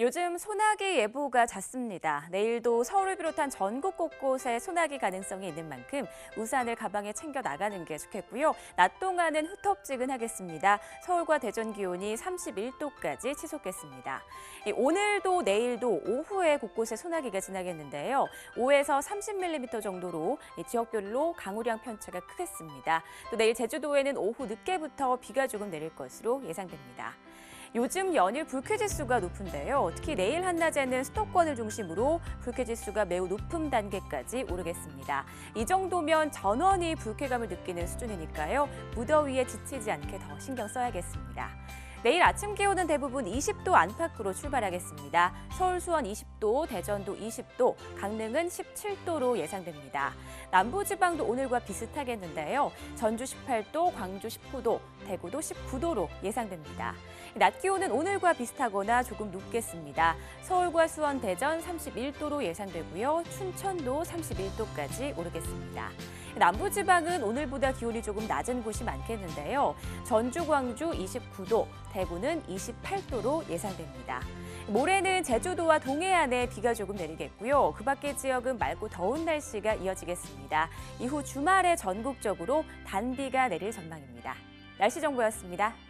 요즘 소나기 예보가 잦습니다. 내일도 서울을 비롯한 전국 곳곳에 소나기 가능성이 있는 만큼 우산을 가방에 챙겨 나가는 게 좋겠고요. 낮 동안은 후텁지근하겠습니다. 서울과 대전 기온이 31도까지 치솟겠습니다. 이 오늘도 내일도 오후에 곳곳에 소나기가 지나겠는데요. 5에서 30mm 정도로 이 지역별로 강우량 편차가 크겠습니다. 또 내일 제주도에는 오후 늦게부터 비가 조금 내릴 것으로 예상됩니다. 요즘 연일 불쾌지수가 높은데요. 특히 내일 한낮에는 수도권을 중심으로 불쾌지수가 매우 높은 단계까지 오르겠습니다. 이 정도면 전원이 불쾌감을 느끼는 수준이니까요. 무더위에 지치지 않게 더 신경 써야겠습니다. 내일 아침 기온은 대부분 20도 안팎으로 출발하겠습니다. 서울 수원 20도, 대전도 20도, 강릉은 17도로 예상됩니다. 남부지방도 오늘과 비슷하겠는데요. 전주 18도, 광주 19도, 대구도 19도로 예상됩니다. 낮 기온은 오늘과 비슷하거나 조금 높겠습니다. 서울과 수원, 대전 31도로 예상되고요. 춘천도 31도까지 오르겠습니다. 남부지방은 오늘보다 기온이 조금 낮은 곳이 많겠는데요. 전주, 광주 29도, 대구는 28도로 예상됩니다. 모레는 제주도와 동해안에 비가 조금 내리겠고요. 그 밖의 지역은 맑고 더운 날씨가 이어지겠습니다. 이후 주말에 전국적으로 단비가 내릴 전망입니다. 날씨 정보였습니다.